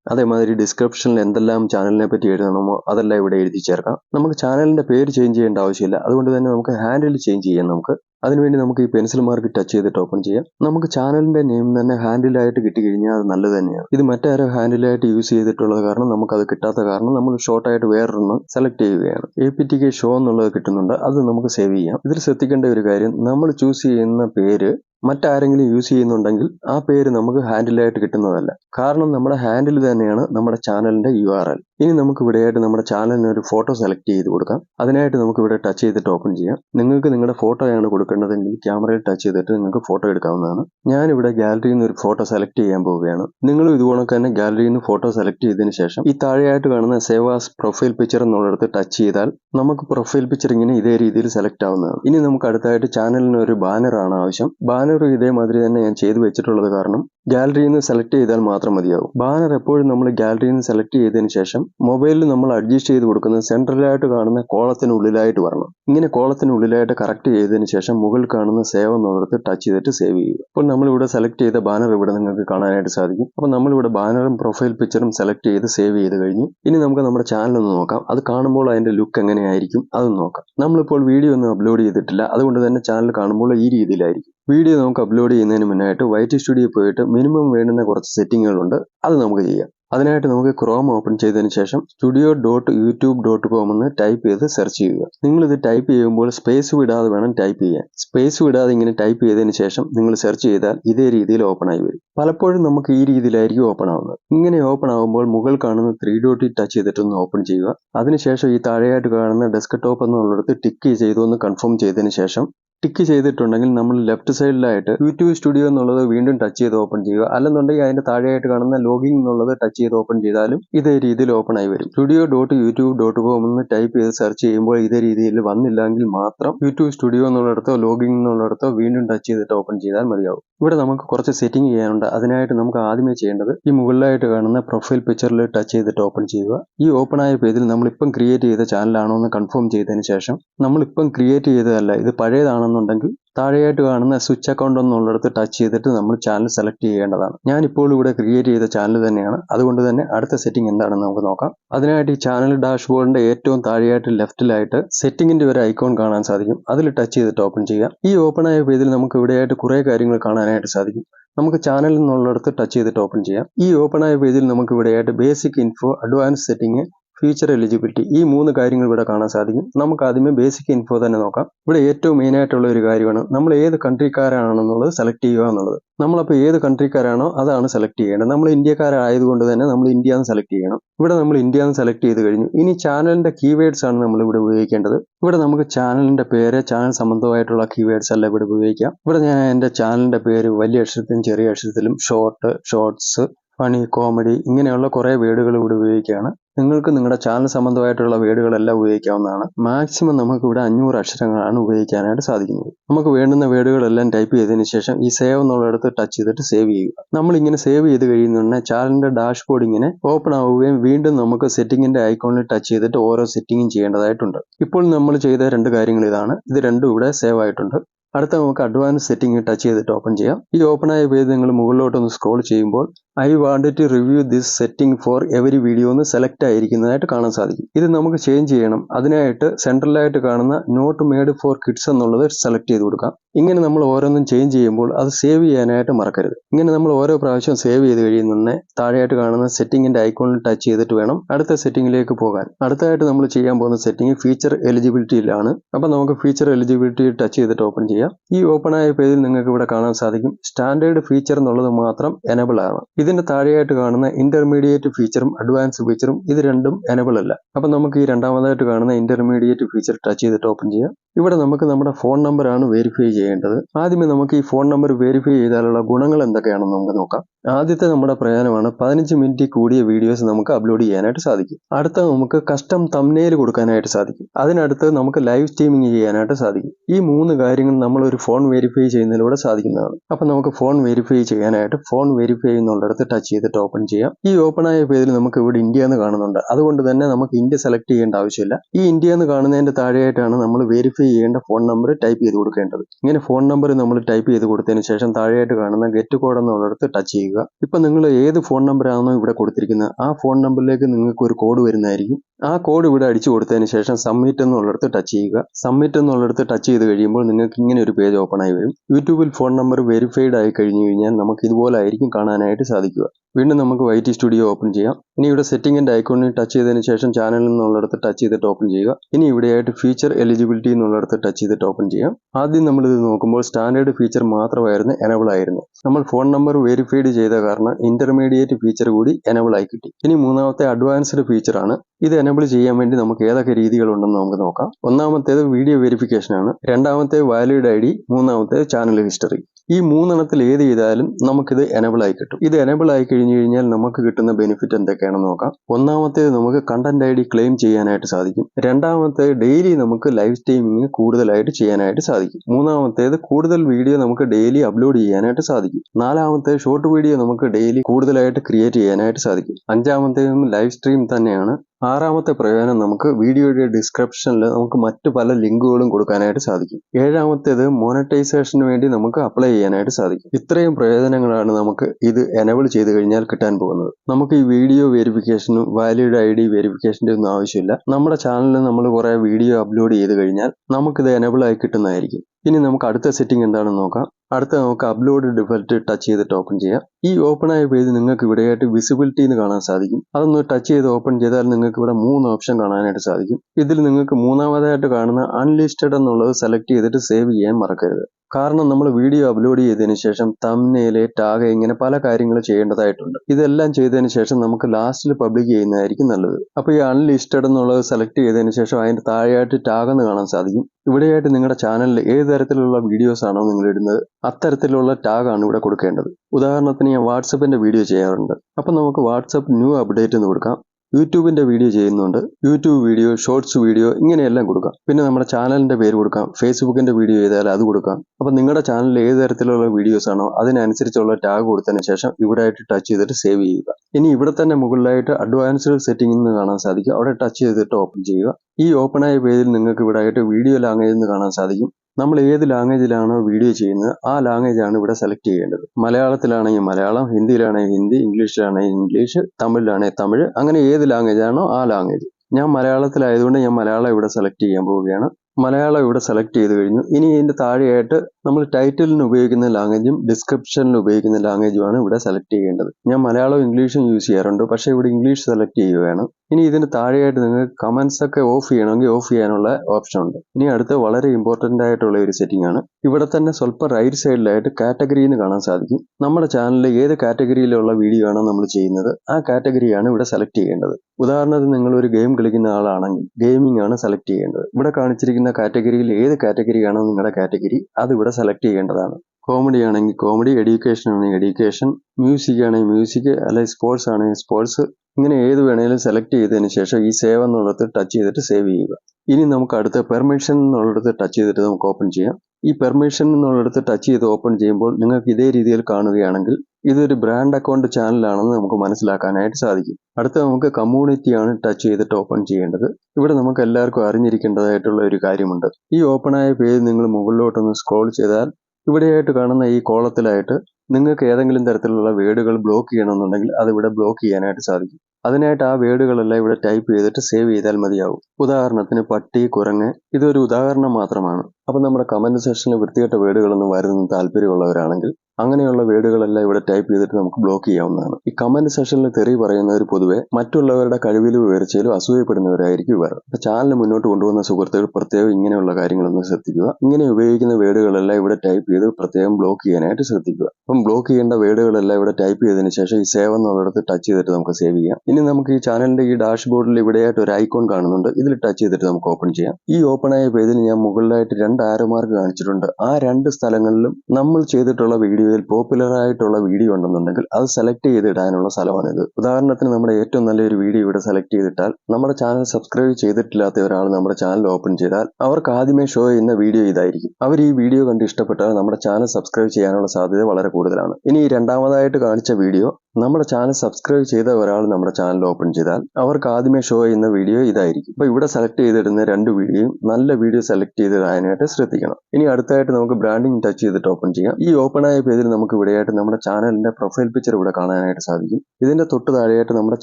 അതേമാതിരി ഡിസ്ക്രിപ്ഷനിൽ എന്തെല്ലാം ചാനലിനെ പറ്റി എഴുതണമോ അതെല്ലാം ഇവിടെ എഴുതി ചേർക്കാം. നമുക്ക് ചാനലിന്റെ പേര് ചേഞ്ച് ചെയ്യേണ്ട ആവശ്യമില്ല. അതുകൊണ്ട് തന്നെ നമുക്ക് ഹാൻഡിൽ ചേഞ്ച് ചെയ്യാം നമുക്ക്. അതിനുവേണ്ടി നമുക്ക് ഈ പെൻസിൽ മാർക്ക് ടച്ച് ചെയ്തിട്ട് ഓപ്പൺ ചെയ്യാം. നമുക്ക് ചാനലിന്റെ നെയിം തന്നെ ഹാൻഡിലായിട്ട് കിട്ടിക്കഴിഞ്ഞാൽ അത് നല്ലത് തന്നെയാണ്. ഇത് മറ്റാരോ ഹാൻഡിലായിട്ട് യൂസ് ചെയ്തിട്ടുള്ളത് കാരണം നമുക്ക് അത് കിട്ടാത്ത കാരണം നമ്മൾ ഷോർട്ടായിട്ട് വേറൊന്ന് സെലക്ട് ചെയ്യുകയാണ്. A P T K show എന്നുള്ളത് കിട്ടുന്നുണ്ട്. അത് നമുക്ക് സേവ് ചെയ്യാം. ഇതിൽ ശ്രദ്ധിക്കേണ്ട ഒരു കാര്യം നമ്മൾ ചൂസ് ചെയ്യുന്ന പേര് മറ്റാരെങ്കിലും യൂസ് ചെയ്യുന്നുണ്ടെങ്കിൽ ആ പേര് നമുക്ക് ഹാൻഡിലായിട്ട് കിട്ടുന്നതല്ല. കാരണം നമ്മുടെ ഹാൻഡിൽ തന്നെയാണ് നമ്മുടെ ചാനലിന്റെ യു ആർ എൽ ഇനി നമുക്ക് ഇവിടെയായിട്ട് നമ്മുടെ ചാനലിന് ഒരു ഫോട്ടോ സെലക്ട് ചെയ്ത് കൊടുക്കാം. അതിനായിട്ട് നമുക്ക് ഇവിടെ ടച്ച് ചെയ്തിട്ട് ഓപ്പൺ ചെയ്യാം. നിങ്ങൾക്ക് നിങ്ങളുടെ ഫോട്ടോയാണ് കൊടുക്കേണ്ടതെങ്കിൽ ക്യാമറയിൽ ടച്ച് ചെയ്തിട്ട് നിങ്ങൾക്ക് ഫോട്ടോ എടുക്കാവുന്നതാണ്. ഞാൻ ഇവിടെ ഗാലറിയിൽ നിന്ന് ഒരു ഫോട്ടോ സെലക്ട് ചെയ്യാൻ പോവുകയാണ്. നിങ്ങളും ഇതുപോലെ തന്നെ ഗാലറിയിൽ നിന്ന് ഫോട്ടോ സെലക്ട് ചെയ്തതിന് ശേഷം ഈ താഴെയായിട്ട് കാണുന്ന സേവാസ് പ്രൊഫൈൽ പിക്ചർ എന്നുള്ളിടത്ത് ടച്ച് ചെയ്താൽ നമുക്ക് പ്രൊഫൈൽ പിക്ചർ ഇങ്ങനെ ഇതേ രീതിയിൽ സെലക്ട് ആവുന്നതാണ്. ഇനി നമുക്ക് അടുത്തായിട്ട് ചാനലിന് ഒരു ബാനർ ആണ് ആവശ്യം. ബാനർ ഇതേമാതിരി തന്നെ ഞാൻ ചെയ്തു വെച്ചിട്ടുള്ളത് കാരണം ഗാലറിയിൽ നിന്ന് സെലക്ട് ചെയ്താൽ മാത്രം മതിയാവും. ബാനർ എപ്പോഴും നമ്മൾ ഗാലറിയിൽ നിന്ന് സെലക്ട് ചെയ്തതിന് ശേഷം മൊബൈലിൽ നമ്മൾ അഡ്ജസ്റ്റ് ചെയ്ത് കൊടുക്കുന്ന സെൻട്രലായിട്ട് കാണുന്ന കോളത്തിനുള്ളിലായിട്ട് വരണം. ഇങ്ങനെ കോളത്തിനുള്ളിലായിട്ട് കറക്റ്റ് ചെയ്തതിന് ശേഷം മുകളിൽ കാണുന്ന സേവ് എന്നുള്ളത് ടച്ച് ചെയ്തിട്ട് സേവ് ചെയ്യുക. അപ്പോൾ നമ്മളിവിടെ സെലക്ട് ചെയ്ത ബാനർ ഇവിടെ നിങ്ങൾക്ക് കാണാനായിട്ട് സാധിക്കും. അപ്പോൾ നമ്മളിവിടെ ബാനറും പ്രൊഫൈൽ പിക്ചറും സെലക്ട് ചെയ്ത് സേവ് ചെയ്ത് കഴിഞ്ഞു. ഇനി നമുക്ക് നമ്മുടെ ചാനൽ ഒന്ന് നോക്കാം. അത് കാണുമ്പോൾ അതിന്റെ ലുക്ക് എങ്ങനെയായിരിക്കും അതൊന്ന് നോക്കാം. നമ്മളിപ്പോൾ വീഡിയോ ഒന്നും അപ്ലോഡ് ചെയ്തിട്ടില്ല. അതുകൊണ്ട് തന്നെ ചാനൽ കാണുമ്പോൾ ഈ രീതിയിലായിരിക്കും. വീഡിയോ നമുക്ക് അപ്ലോഡ് ചെയ്യുന്നതിന് മുന്നായിട്ട് വൈറ്റ് സ്റ്റുഡിയോ പോയിട്ട് മിനിമം വേണ്ടുന്ന കുറച്ച് സെറ്റിങ്ങുകളുണ്ട് അത് നമുക്ക് ചെയ്യാം. അതിനായിട്ട് നമുക്ക് ക്രോം ഓപ്പൺ ചെയ്തതിന് ശേഷം studio dot YouTube dot com എന്ന് ടൈപ്പ് ചെയ്ത് സെർച്ച് ചെയ്യുക. നിങ്ങൾ ഇത് ടൈപ്പ് ചെയ്യുമ്പോൾ സ്പേസ് വിടാതെ വേണം ടൈപ്പ് ചെയ്യാൻ. സ്പേസ് വിടാതെ ഇങ്ങനെ ടൈപ്പ് ചെയ്തതിന് ശേഷം നിങ്ങൾ സെർച്ച് ചെയ്താൽ ഇതേ രീതിയിൽ ഓപ്പൺ ആയി വരും. പലപ്പോഴും നമുക്ക് ഈ രീതിയിലായിരിക്കും ഓപ്പൺ ആവുന്നത്. ഇങ്ങനെ ഓപ്പൺ ആവുമ്പോൾ മുകൾ കാണുന്ന ത്രീ ഡോട്ടിൽ ടച്ച് ചെയ്തിട്ടൊന്ന് ഓപ്പൺ ചെയ്യുക. അതിനുശേഷം ഈ താഴെയായിട്ട് കാണുന്ന ഡെസ്ക് ടോപ്പ് എന്നുള്ളിടത്ത് ടിക്ക് ചെയ്തു ഒന്ന് കൺഫേം ചെയ്തതിന് ശേഷം ടിക്ക് ചെയ്തിട്ടുണ്ടെങ്കിൽ നമ്മൾ ലെഫ്റ്റ് സൈഡിലായിട്ട് യൂട്യൂബ് സ്റ്റുഡിയോ എന്നുള്ളത് വീണ്ടും ടച്ച് ചെയ്ത് ഓപ്പൺ ചെയ്യുക. അല്ലെന്നുണ്ടെങ്കിൽ അതിന്റെ താഴെയായിട്ട് കാണുന്ന ലോഗിൻ എന്നുള്ളത് ടച്ച് ചെയ്ത് ഓപ്പൺ ചെയ്താലും ഇതേ രീതിയിൽ ഓപ്പൺ ആയി വരും. Studio dot YouTube dot com എന്ന് ടൈപ്പ് ചെയ്ത് സെർച്ച് ചെയ്യുമ്പോൾ ഇതേ രീതിയിൽ വന്നില്ലെങ്കിൽ മാത്രം യൂട്യൂബ് സ്റ്റുഡിയോ എന്നുള്ളിടത്തോ ലോഗിൻ എന്നുള്ളിടത്തോ വീണ്ടും ടച്ച് ചെയ്തിട്ട് ഓപ്പൺ ചെയ്താൽ മതിയാവും. ഇവിടെ നമുക്ക് കുറച്ച് സെറ്റിംഗ് ചെയ്യാനുണ്ട്. അതിനായിട്ട് നമുക്ക് ആദ്യമേ ചെയ്യേണ്ടത് ഈ മുകളിലായിട്ട് കാണുന്ന പ്രൊഫൈൽ പിക്ചറിൽ ടച്ച് ചെയ്തിട്ട് ഓപ്പൺ ചെയ്യുക. ഈ ഓപ്പൺ ആയ പേജിൽ നമ്മളിപ്പം ക്രിയേറ്റ് ചെയ്ത ചാനലാണോ എന്ന് കൺഫേം ചെയ്തതിന് ശേഷം നമ്മളിപ്പം ക്രിയേറ്റ് ചെയ്തതല്ല ഇത് പഴയതാണെന്നുണ്ടെങ്കിൽ താഴെയായിട്ട് കാണുന്ന സ്വിച്ച് അക്കൗണ്ട് എന്നുള്ളിടത്ത് ടച്ച് ചെയ്തിട്ട് നമ്മൾ ചാനൽ സെലക്ട് ചെയ്യേണ്ടതാണ്. ഞാൻ ഇപ്പോൾ ഇവിടെ ക്രിയേറ്റ് ചെയ്ത ചാനൽ തന്നെയാണ്. അതുകൊണ്ട് തന്നെ അടുത്ത സെറ്റിംഗ് എന്താണെന്ന് നമുക്ക് നോക്കാം. അതിനായിട്ട് ഈ ചാനൽ ഡാഷ്ബോർഡിന്റെ ഏറ്റവും താഴെയായിട്ട് ലെഫ്റ്റിലായിട്ട് സെറ്റിംഗിന്റെ ഒരു ഐക്കോൺ കാണാൻ സാധിക്കും. അതിൽ ടച്ച് ചെയ്തിട്ട് ഓപ്പൺ ചെയ്യാം ഈ ഓപ്പൺ ആയ പേജിൽ നമുക്ക് ഇവിടെയായിട്ട് കുറേ കാര്യങ്ങൾ കാണാനായിട്ട് സാധിക്കും. നമുക്ക് ചാനൽ എന്നുള്ളിടത്ത് ടച്ച് ചെയ്തിട്ട് ഓപ്പൺ ചെയ്യാം. ഈ ഓപ്പൺ ആയ പേജിൽ നമുക്ക് ഇവിടെയായിട്ട് basic info advance setting future eligibility ഈ മൂന്ന് കാര്യങ്ങൾ ഇവിടെ കാണാൻ സാധിക്കും. നമുക്ക് ആദ്യമേ ബേസിക് ഇൻഫോ തന്നെ നോക്കാം. ഇവിടെ ഏറ്റവും മെയിൻ ആയിട്ടുള്ള ഒരു കാര്യമാണ് നമ്മൾ ഏത് കൺട്രിക്കാരാണെന്നുള്ളത് സെലക്ട് ചെയ്യുക എന്നുള്ളത്. നമ്മളപ്പോൾ ഏത് കൺട്രിക്കാരാണോ അതാണ് സെലക്ട് ചെയ്യേണ്ടത്. നമ്മൾ ഇന്ത്യക്കാരായതുകൊണ്ട് തന്നെ നമ്മൾ ഇന്ത്യ എന്ന് സെലക്ട് ചെയ്യണം. ഇവിടെ നമ്മൾ ഇന്ത്യ എന്ന് സെലക്ട് ചെയ്ത് കഴിഞ്ഞു. ഇനി ചാനലിന്റെ കീവേഡ്സ് ആണ് നമ്മൾ ഇവിടെ ഉപയോഗിക്കേണ്ടത്. ഇവിടെ നമുക്ക് ചാനലിന്റെ പേര് ചാനൽ സംബന്ധമായിട്ടുള്ള കീവേഡ്സ് എല്ലാം ഇവിടെ ഉപയോഗിക്കാം. ഇവിടെ ഞാൻ എന്റെ ചാനലിന്റെ പേര് വലിയ അക്ഷരത്തിലും ചെറിയ അക്ഷരത്തിലും ഷോർട്ട് ഷോർട്സ് ഫണി കോമഡി ഇങ്ങനെയുള്ള കുറേ വേർഡുകൾ ഇവിടെ ഉപയോഗിക്കുകയാണ്. നിങ്ങൾക്ക് നിങ്ങളുടെ ചാനൽ സംബന്ധമായിട്ടുള്ള വേർഡുകളെല്ലാം ഉപയോഗിക്കാവുന്നതാണ്. മാക്സിമം നമുക്ക് ഇവിടെ അഞ്ഞൂറ് അക്ഷരങ്ങളാണ് ഉപയോഗിക്കാനായിട്ട് സാധിക്കുന്നത്. നമുക്ക് വേണ്ടുന്ന വേർഡുകളെല്ലാം ടൈപ്പ് ചെയ്തതിന് ശേഷം ഈ സേവ് എന്നുള്ളിടത്ത് ടച്ച് ചെയ്തിട്ട് സേവ് ചെയ്യുക. നമ്മൾ ഇങ്ങനെ സേവ് ചെയ്ത് കഴിയുന്നുണ്ടെങ്കിൽ ചാനലിന്റെ ഡാഷ്ബോർഡ് ഇങ്ങനെ ഓപ്പൺ ആവുകയും വീണ്ടും നമുക്ക് സെറ്റിംഗിന്റെ ഐക്കോണിൽ ടച്ച് ചെയ്തിട്ട് ഓരോ സെറ്റിംഗും ചെയ്യേണ്ടതായിട്ടുണ്ട്. ഇപ്പോൾ നമ്മൾ ചെയ്ത രണ്ട് കാര്യങ്ങൾ ഇതാണ്. ഇത് രണ്ടും ഇവിടെ സേവ് ആയിട്ടുണ്ട്. അടുത്ത നമുക്ക് അഡ്വാൻസ് സെറ്റിംഗ് ടച്ച് ചെയ്തിട്ട് ഓപ്പൺ ചെയ്യാം. ഈ ഓപ്പൺ ആയ പേജ് നിങ്ങൾ മുകളിലോട്ടൊന്ന് സ്ക്രോൾ ചെയ്യുമ്പോൾ I want to review this setting for every video എന്ന് സെലക്ട് ആയിരിക്കുന്നതായിട്ട് കാണാൻ സാധിക്കും. ഇത് നമുക്ക് ചേഞ്ച് ചെയ്യണം. അതിനായിട്ട് സെൻട്രലായിട്ട് കാണുന്ന നോട്ട് മേഡ് ഫോർ കിഡ്സ് എന്നുള്ളത് സെലക്ട് ചെയ്ത് കൊടുക്കാം. ഇങ്ങനെ നമ്മൾ ഓരോന്നും ചേഞ്ച് ചെയ്യുമ്പോൾ അത് സേവ് ചെയ്യാനായിട്ട് മറക്കരുത്. ഇങ്ങനെ നമ്മൾ ഓരോ പ്രാവശ്യം സേവ് ചെയ്ത് കഴിയുന്ന താഴെയായിട്ട് കാണുന്ന സെറ്റിംഗിന്റെ ഐക്കോണിൽ ടച്ച് ചെയ്തിട്ട് വേണം അടുത്ത സെറ്റിംഗിലേക്ക് പോകാൻ. അടുത്തതായിട്ട് നമ്മൾ ചെയ്യാൻ പോകുന്ന സെറ്റിംഗ് ഫീച്ചർ എലിജിബിലിറ്റിയിലാണ് അപ്പോൾ നമുക്ക് ഫീച്ചർ എലിജിബിലിറ്റി ടച്ച് ചെയ്തിട്ട് ഓപ്പൺ ചെയ്യാം. ഈ ഓപ്പൺ ആയ പേജിൽ നിങ്ങൾക്ക് ഇവിടെ കാണാൻ സാധിക്കും സ്റ്റാൻഡേർഡ് ഫീച്ചർ എന്നുള്ളത് മാത്രം എനബിൾ ആണ് ഇതിന്റെ താഴെയായിട്ട് കാണുന്ന ഇന്റർമീഡിയറ്റ് ഫീച്ചറും അഡ്വാൻസ് ഫീച്ചറും ഇത് രണ്ടും എനബിൾ അല്ല. അപ്പോൾ നമുക്ക് ഈ രണ്ടാമതായിട്ട് കാണുന്ന ഇന്റർമീഡിയറ്റ് ഫീച്ചർ ടച്ച് ചെയ്തിട്ട് ഓപ്പൺ ചെയ്യാം. ഇവിടെ നമുക്ക് നമ്മുടെ ഫോൺ നമ്പർ ആണ് വെരിഫൈ ചെയ്യേണ്ടത്. ആദ്യമേ നമുക്ക് ഈ ഫോൺ നമ്പർ വെരിഫൈ ചെയ്താലുള്ള ഗുണങ്ങൾ എന്തൊക്കെയാണെന്ന് നമുക്ക് നോക്കാം. ആദ്യത്തെ നമ്മുടെ പ്രയോജനമാണ് പതിനഞ്ച് മിനിറ്റ് കൂടിയ വീഡിയോസ് നമുക്ക് അപ്ലോഡ് ചെയ്യാനായിട്ട് സാധിക്കും. അടുത്ത നമുക്ക് കസ്റ്റം തമ്നെയിൽ കൊടുക്കാനായിട്ട് സാധിക്കും. അതിനടുത്ത് നമുക്ക് ലൈവ് സ്ട്രീമിംഗ് ചെയ്യാനായിട്ട് സാധിക്കും. ഈ മൂന്ന് കാര്യങ്ങൾ നമ്മൾ ഒരു ഫോൺ വെരിഫൈ ചെയ്യുന്നതിലൂടെ സാധിക്കുന്നതാണ്. അപ്പൊ നമുക്ക് ഫോൺ വെരിഫൈ ചെയ്യാനായിട്ട് ഫോൺ വെരിഫൈ എന്നുള്ളിടത്ത് ടച്ച് ചെയ്തിട്ട് ഓപ്പൺ ചെയ്യാം. ഈ ഓപ്പൺ ആയ പേജിൽ നമുക്ക് ഇവിടെ ഇന്ത്യ എന്ന് കാണുന്നുണ്ട്. അതുകൊണ്ട് തന്നെ നമുക്ക് ഇന്ത്യ സെലക്ട് ചെയ്യേണ്ട ആവശ്യമില്ല. ഈ ഇന്ത്യ എന്ന് കാണുന്നതിന്റെ താഴെയായിട്ടാണ് നമ്മൾ വെരിഫൈ ചെയ്യേണ്ട ഫോൺ നമ്പർ ടൈപ്പ് ചെയ്ത് കൊടുക്കേണ്ടത്. ഇങ്ങനെ ഫോൺ നമ്പർ നമ്മൾ ടൈപ്പ് ചെയ്ത് കൊടുത്തതിന് ശേഷം താഴെയായിട്ട് കാണുന്ന ഗെറ്റ് കോഡ് എന്നുള്ളിടത്ത് ടച്ച് ചെയ്യുക. ഇപ്പൊ നിങ്ങൾ ഏത് ഫോൺ നമ്പറാണോ ഇവിടെ കൊടുത്തിരിക്കുന്നത് ആ ഫോൺ നമ്പറിലേക്ക് നിങ്ങൾക്ക് ഒരു കോഡ് വരുന്നതായിരിക്കും. ആ കോഡ് ഇവിടെ അടിച്ചു കൊടുത്തതിന് ശേഷം സബ്മിറ്റ് എന്നുള്ളിടത്ത് ടച്ച് ചെയ്യുക. സബ്മിറ്റ് എന്നുള്ളിടത്ത് ടച്ച് ചെയ്ത് കഴിയുമ്പോൾ നിങ്ങൾക്ക് ഇങ്ങനെ ഒരു പേജ് ഓപ്പൺ ആയി വരും. യൂട്യൂബിൽ ഫോൺ നമ്പർ വെരിഫൈഡ് ആയി കഴിഞ്ഞു കഴിഞ്ഞാൽ നമുക്ക് ഇതുപോലെ ആയിരിക്കും കാണാനായിട്ട് സാധിക്കുക. വീണ്ടും നമുക്ക് വൈറ്റി സ്റ്റുഡിയോ ഓപ്പൺ ചെയ്യാം. ഇനി ഇവിടെ സെറ്റിംഗിന്റെ ഐക്കോണിൽ ടച്ച് ചെയ്തതിന് ശേഷം ചാനലിൽ നിന്നുള്ളിടത്ത് ടച്ച് ചെയ്തിട്ട് ഓപ്പൺ ചെയ്യുക. ഇനി ഇവിടെയായിട്ട് ഫീച്ചർ എലിജിബിലിറ്റി എന്നുള്ളിടത്ത് ടച്ച് ചെയ്തിട്ട് ഓപ്പൺ ചെയ്യാം. ആദ്യം നമ്മൾ ഇത് നോക്കുമ്പോൾ സ്റ്റാൻഡേർഡ് ഫീച്ചർ മാത്രമായിരുന്നു എനബിൾ ആയിരുന്നു. നമ്മൾ ഫോൺ നമ്പർ വെരിഫൈഡ് ചെയ്ത കാരണം ഇന്റർമീഡിയറ്റ് ഫീച്ചർ കൂടി എനബിൾ ആയി കിട്ടി. ഇനി മൂന്നാമത്തെ അഡ്വാൻസ്ഡ് ഫീച്ചർ ആണ്. ഇത് എനബിൾ ചെയ്യാൻ വേണ്ടി നമുക്ക് ഏതൊക്കെ രീതികളുണ്ടെന്ന് നമുക്ക് നോക്കാം. ഒന്നാമത്തേത് വീഡിയോ വെരിഫിക്കേഷൻ ആണ്. രണ്ടാമത്തെ വാലിഡ് ഐ ഡി മൂന്നാമത്തേത് ചാനൽ ഹിസ്റ്ററി ഈ മൂന്നെണ്ണത്തിൽ ഏത് ചെയ്താലും നമുക്കിത് എനബിൾ ആയി കിട്ടും. ഇത് എനബിൾ ആയി കഴിഞ്ഞു കഴിഞ്ഞാൽ നമുക്ക് കിട്ടുന്ന ബെനിഫിറ്റ് എന്തൊക്കെയാണെന്ന് നോക്കാം. ഒന്നാമത്തേത് നമുക്ക് കണ്ടന്റ് ഐ ഡി ക്ലെയിം ചെയ്യാനായിട്ട് സാധിക്കും. രണ്ടാമത്തെ ഡെയിലി നമുക്ക് ലൈവ് സ്ട്രീമിംഗ് കൂടുതലായിട്ട് ചെയ്യാനായിട്ട് സാധിക്കും. മൂന്നാമത്തേത് കൂടുതൽ വീഡിയോ നമുക്ക് ഡെയിലി അപ്ലോഡ് ചെയ്യാനായിട്ട് സാധിക്കും. നാലാമത്തെ ഷോർട്ട് വീഡിയോ നമുക്ക് ഡെയിലി കൂടുതലായിട്ട് ക്രിയേറ്റ് ചെയ്യാനായിട്ട് സാധിക്കും. അഞ്ചാമത്തേതും ലൈവ് സ്ട്രീം തന്നെയാണ്. ആറാമത്തെ പ്രയോജനം നമുക്ക് വീഡിയോയുടെ ഡിസ്ക്രിപ്ഷനിൽ നമുക്ക് മറ്റു പല ലിങ്കുകളും കൊടുക്കാനായിട്ട് സാധിക്കും. ഏഴാമത്തേത് മോണറ്റൈസേഷന് വേണ്ടി നമുക്ക് അപ്ലൈ ചെയ്യാനായിട്ട് സാധിക്കും. ഇത്രയും പ്രയോജനങ്ങളാണ് നമുക്ക് ഇത് എനബിൾ ചെയ്ത് കഴിഞ്ഞാൽ കിട്ടാൻ പോകുന്നത്. നമുക്ക് ഈ വീഡിയോ വെരിഫിക്കേഷനും വാലിഡ് ഐ ഡി വെരിഫിക്കേഷന്റെ ഒന്നും ആവശ്യമില്ല. നമ്മുടെ ചാനലിൽ നമ്മൾ കുറേ വീഡിയോ അപ്ലോഡ് ചെയ്ത് കഴിഞ്ഞാൽ നമുക്കിത് എനബിൾ ആയി കിട്ടുന്നതായിരിക്കും. ഇനി നമുക്ക് അടുത്ത സെറ്റിംഗ് എന്താണെന്ന് നോക്കാം. അടുത്ത നമുക്ക് അപ്ലോഡ് ഡിഫൾട്ട് ടച്ച് ചെയ്തിട്ട് ഓപ്പൺ ചെയ്യാം. ഈ ഓപ്പൺ ആയ പേജ് നിങ്ങൾക്ക് ഇവിടെയായിട്ട് വിസിബിലിറ്റി എന്ന് കാണാൻ സാധിക്കും. അതൊന്ന് ടച്ച് ചെയ്ത് ഓപ്പൺ ചെയ്താൽ നിങ്ങൾക്ക് ഇവിടെ മൂന്ന് ഓപ്ഷൻ കാണാനായിട്ട് സാധിക്കും. ഇതിൽ നിങ്ങൾക്ക് മൂന്നാമതായിട്ട് കാണുന്ന അൺലിസ്റ്റഡ് എന്നുള്ളത് സെലക്ട് ചെയ്തിട്ട് സേവ് ചെയ്യാൻ മറക്കരുത്. കാരണം നമ്മൾ വീഡിയോ അപ്ലോഡ് ചെയ്തതിന് ശേഷം തമ്മിൽ ടാഗ് ഇങ്ങനെ പല കാര്യങ്ങൾ ചെയ്യേണ്ടതായിട്ടുണ്ട്. ഇതെല്ലാം ചെയ്തതിന് ശേഷം നമുക്ക് ലാസ്റ്റിൽ പബ്ലിക് ചെയ്യുന്നതായിരിക്കും നല്ലത്. അപ്പോൾ ഈ അൺലിസ്റ്റഡ് എന്നുള്ളത് സെലക്ട് ചെയ്തതിന് ശേഷം അതിന്റെ താഴെയായിട്ട് ടാഗ് എന്ന് കാണാൻ സാധിക്കും. ഇവിടെയായിട്ട് നിങ്ങളുടെ ചാനലിൽ ഏത് തരത്തിലുള്ള വീഡിയോസ് ആണോ നിങ്ങൾ ഇടുന്നത് അത്തരത്തിലുള്ള ടാഗ് ആണ് ഇവിടെ കൊടുക്കേണ്ടത്. ഉദാഹരണത്തിന് ഞാൻ വാട്സപ്പിന്റെ വീഡിയോ ചെയ്യാറുണ്ട്. അപ്പോൾ നമുക്ക് വാട്സപ്പ് ന്യൂ അപ്ഡേറ്റ് എന്ന് കൊടുക്കാം. യൂട്യൂബിന്റെ വീഡിയോ ചെയ്യുന്നുണ്ട്. യൂട്യൂബ് വീഡിയോ ഷോർട്സ് വീഡിയോ ഇങ്ങനെയെല്ലാം കൊടുക്കാം. പിന്നെ നമ്മുടെ ചാനലിന്റെ പേര് കൊടുക്കാം. ഫേസ്ബുക്കിന്റെ വീഡിയോ ചെയ്താൽ അത് കൊടുക്കാം. അപ്പോൾ നിങ്ങളുടെ ചാനലിൽ ഏത് തരത്തിലുള്ള വീഡിയോസ് ആണോ അതിനനുസരിച്ചുള്ള ടാഗ് കൊടുത്തതിന് ശേഷം ഇവിടെ ആയിട്ട് ടച്ച് ചെയ്തിട്ട് സേവ് ചെയ്യുക. ഇനി ഇവിടെ തന്നെ മുകളിലായിട്ട് അഡ്വാൻസ്ഡ് സെറ്റിംഗ് എന്ന് കാണാൻ സാധിക്കും. അവിടെ ടച്ച് ചെയ്തിട്ട് ഓപ്പൺ ചെയ്യുക. ഈ ഓപ്പൺ ആയ പേജിൽ നിങ്ങൾക്ക് ഇവിടെ ആയിട്ട് വീഡിയോ ലാംഗ്വേജ് എന്ന് കാണാൻ സാധിക്കും. നമ്മൾ ഏത് ലാംഗ്വേജിലാണോ വീഡിയോ ചെയ്യുന്നത് ആ ലാംഗ്വേജ് ആണ് ഇവിടെ സെലക്ട് ചെയ്യേണ്ടത്. മലയാളത്തിലാണെങ്കിൽ മലയാളം ഹിന്ദിയിലാണെങ്കിൽ ഹിന്ദി ഇംഗ്ലീഷിലാണെങ്കിൽ ഇംഗ്ലീഷ് തമിഴിലാണെങ്കിൽ തമിഴ് അങ്ങനെ ഏത് ലാംഗ്വേജ് ആണോ ആ ലാംഗ്വേജ് ഞാൻ മലയാളത്തിലായതുകൊണ്ട് ഞാൻ മലയാളം ഇവിടെ സെലക്ട് ചെയ്യാൻ പോവുകയാണ്. മലയാളം ഇവിടെ സെലക്ട് ചെയ്ത് കഴിഞ്ഞു. ഇനി ഇതിന്റെ താഴെയായിട്ട് നമ്മൾ ടൈറ്റിലിന് ഉപയോഗിക്കുന്ന ലാംഗ്വേജും ഡിസ്ക്രിപ്ഷനിൽ ഉപയോഗിക്കുന്ന ലാംഗ്വേജുമാണ് ഇവിടെ സെലക്ട് ചെയ്യേണ്ടത്. ഞാൻ മലയാളവും ഇംഗ്ലീഷും യൂസ് ചെയ്യാറുണ്ട്. പക്ഷേ ഇവിടെ ഇംഗ്ലീഷ് സെലക്ട് ചെയ്യുകയാണ്. ഇനി ഇതിന് താഴെയായിട്ട് നിങ്ങൾക്ക് കമൻസ് ഒക്കെ ഓഫ് ചെയ്യണമെങ്കിൽ ഓഫ് ചെയ്യാനുള്ള ഓപ്ഷൻ ഉണ്ട്. ഇനി അടുത്ത വളരെ ഇമ്പോർട്ടന്റ് ആയിട്ടുള്ള ഒരു സെറ്റിംഗ് ആണ്. ഇവിടെ തന്നെ സ്വല്പം റൈറ്റ് സൈഡിലായിട്ട് കാറ്റഗറി എന്ന് കാണാൻ സാധിക്കും. നമ്മുടെ ചാനലിൽ ഏത് കാറ്റഗറിയിലുള്ള വീഡിയോ ആണോ നമ്മൾ ചെയ്യുന്നത് ആ കാറ്റഗറിയാണ് ഇവിടെ സെലക്ട് ചെയ്യേണ്ടത്. ഉദാഹരണത്തിന് നിങ്ങൾ ഒരു ഗെയിം കളിക്കുന്ന ആളാണെങ്കിൽ ഗെയിമിംഗ് ആണ് സെലക്ട് ചെയ്യേണ്ടത്. ഇവിടെ കാണിച്ചിരിക്കുന്ന കാറ്റഗറിയിൽ ഏത് കാറ്റഗറിയാണോ നിങ്ങളുടെ കാറ്റഗറി അത് ഇവിടെ സെലക്ട് ചെയ്യേണ്ടതാണ്. കോമഡി ആണെങ്കിൽ കോമഡി എഡ്യൂക്കേഷൻ ആണെങ്കിൽ എഡ്യൂക്കേഷൻ മ്യൂസിക് ആണെങ്കിൽ മ്യൂസിക് അല്ലെങ്കിൽ സ്പോർട്സ് ആണെങ്കിൽ സ്പോർട്സ് ഇങ്ങനെ ഏത് വേണേലും സെലക്ട് ചെയ്തതിന് ശേഷം ഈ സേവ് എന്നുള്ളത് ടച്ച് ചെയ്തിട്ട് സേവ് ചെയ്യുക. ഇനി നമുക്ക് അടുത്ത പെർമിഷൻ എന്നുള്ളത് ടച്ച് ചെയ്തിട്ട് നമുക്ക് ഓപ്പൺ ചെയ്യാം. ഈ പെർമിഷൻ എന്നുള്ളിടത്ത് ടച്ച് ചെയ്ത് ഓപ്പൺ ചെയ്യുമ്പോൾ നിങ്ങൾക്ക് ഇതേ രീതിയിൽ കാണുകയാണെങ്കിൽ ഇതൊരു ബ്രാൻഡ് അക്കൗണ്ട് ചാനലാണെന്ന് നമുക്ക് മനസ്സിലാക്കാനായിട്ട് സാധിക്കും. അടുത്ത നമുക്ക് കമ്മ്യൂണിറ്റിയാണ് ടച്ച് ചെയ്തിട്ട് ഓപ്പൺ ചെയ്യേണ്ടത്. ഇവിടെ നമുക്ക് എല്ലാവർക്കും അറിഞ്ഞിരിക്കേണ്ടതായിട്ടുള്ള ഒരു കാര്യമുണ്ട്. ഈ ഓപ്പണായ പേജ് നിങ്ങൾ മുകളിലോട്ടൊന്ന് സ്ക്രോൾ ചെയ്താൽ ഇവിടെയായിട്ട് കാണുന്ന ഈ കോളത്തിലായിട്ട് നിങ്ങൾക്ക് ഏതെങ്കിലും തരത്തിലുള്ള വേഡുകൾ ബ്ലോക്ക് ചെയ്യണമെന്നുണ്ടെങ്കിൽ അത് ഇവിടെ ബ്ലോക്ക് ചെയ്യാനായിട്ട് സാധിക്കും. അതിനായിട്ട് ആ വേർഡുകളെല്ലാം ഇവിടെ ടൈപ്പ് ചെയ്തിട്ട് സേവ് ചെയ്താൽ മതിയാവും. ഉദാഹരണത്തിന് പട്ടി കുരങ്ങ് ഇതൊരു ഉദാഹരണം മാത്രമാണ്. അപ്പോൾ നമ്മുടെ കമന്റ് സെക്ഷനിൽ വൃത്തികെട്ട വേർഡുകളൊന്നും വരുന്ന താല്പര്യമുള്ളവരാണെങ്കിൽ അങ്ങനെയുള്ള വേർഡുകളെല്ലാം ഇവിടെ ടൈപ്പ് ചെയ്തിട്ട് നമുക്ക് ബ്ലോക്ക് ചെയ്യാവുന്നതാണ്. ഈ കമന്റ് സെക്ഷനിൽ തെറി പറയുന്നവർ പൊതുവെ മറ്റുള്ളവരുടെ കഴിവിലും ഉയർച്ചയിലും അസൂയപ്പെടുന്നവരായിരിക്കും ഇവർ. അപ്പോൾ ചാനലിന് മുന്നോട്ട് കൊണ്ടുപോകുന്ന സുഹൃത്തുക്കൾ പ്രത്യേകം ഇങ്ങനെയുള്ള കാര്യങ്ങളൊന്നും ശ്രദ്ധിക്കുക. ഇങ്ങനെ ഉപയോഗിക്കുന്ന വേർഡുകളെല്ലാം ഇവിടെ ടൈപ്പ് ചെയ്ത് പ്രത്യേകം ബ്ലോക്ക് ചെയ്യാനായിട്ട് ശ്രദ്ധിക്കുക. അപ്പം ബ്ലോക്ക് ചെയ്യേണ്ട വേർഡുകളെല്ലാം ഇവിടെ ടൈപ്പ് ചെയ്തതിന് ശേഷം ഈ സേവ് എന്നുള്ളിടത്ത് ടച്ച് ചെയ്തിട്ട് നമുക്ക് സേവ് ചെയ്യാം. ഇനി നമുക്ക് ഈ ചാനലിന്റെ ഈ ഡാഷ്ബോർഡിൽ ഇവിടെയായിട്ട് ഒരു ഐക്കോൺ കാണുന്നുണ്ട്. ഇതിൽ ടച്ച് ചെയ്തിട്ട് നമുക്ക് ഓപ്പൺ ചെയ്യാം. ഈ ഓപ്പൺ ആയ പേജിൽ ഞാൻ മുകളിലായിട്ട് രണ്ട് ആരോ മാർക്ക് കാണിച്ചിട്ടുണ്ട്. ആ രണ്ട് സ്ഥലങ്ങളിലും നമ്മൾ ചെയ്തിട്ടുള്ള വീഡിയോയിൽ പോപ്പുലർ ആയിട്ടുള്ള വീഡിയോ ഉണ്ടെന്നുണ്ടെങ്കിൽ അത് സെലക്ട് ചെയ്തിടാനുള്ള സ്ഥലമാണിത് ഉദാഹരണത്തിന് നമ്മുടെ ഏറ്റവും നല്ലൊരു വീഡിയോ ഇവിടെ സെലക്ട് ചെയ്തിട്ടാൽ നമ്മുടെ ചാനൽ സബ്സ്ക്രൈബ് ചെയ്തിട്ടില്ലാത്ത ഒരാൾ നമ്മുടെ ചാനൽ ഓപ്പൺ ചെയ്താൽ അവർക്ക് ആദ്യമേ ഷോ ചെയ്യുന്ന വീഡിയോ ഇതായിരിക്കും. അവർ ഈ വീഡിയോ കണ്ട് ഇഷ്ടപ്പെട്ടാൽ നമ്മുടെ ചാനൽ സബ്സ്ക്രൈബ് ചെയ്യാനുള്ള സാധ്യത വളരെ കൂടുതലാണ്. ഇനി രണ്ടാമതായിട്ട് കാണിച്ച വീഡിയോ നമ്മുടെ ചാനൽ സബ്സ്ക്രൈബ് ചെയ്ത ഒരാൾ നമ്മുടെ ചാനൽ ഓപ്പൺ ചെയ്താൽ അവർക്ക് ആദ്യമേ ഷോ ചെയ്യുന്ന വീഡിയോ ഇതായിരിക്കും. അപ്പോൾ ഇവിടെ സെലക്ട് ചെയ്തിടുന്ന രണ്ട് വീഡിയോയും നല്ല വീഡിയോ സെലക്ട് ചെയ്തിടാനായിട്ട് ശ്രദ്ധിക്കണം. ഇനി അടുത്തായിട്ട് നമുക്ക് ബ്രാൻഡിങ് ടച്ച് ചെയ്തിട്ട് ഓപ്പൺ ചെയ്യാം. ഈ ഓപ്പൺ ആയ പേജിൽ നമുക്ക് ഇവിടെയായിട്ട് നമ്മുടെ ചാനലിന്റെ പ്രൊഫൈൽ പിക്ചർ ഇവിടെ കാണാനായിട്ട് സാധിക്കും. ഇതിന്റെ തൊട്ട് താഴെയായിട്ട് നമ്മുടെ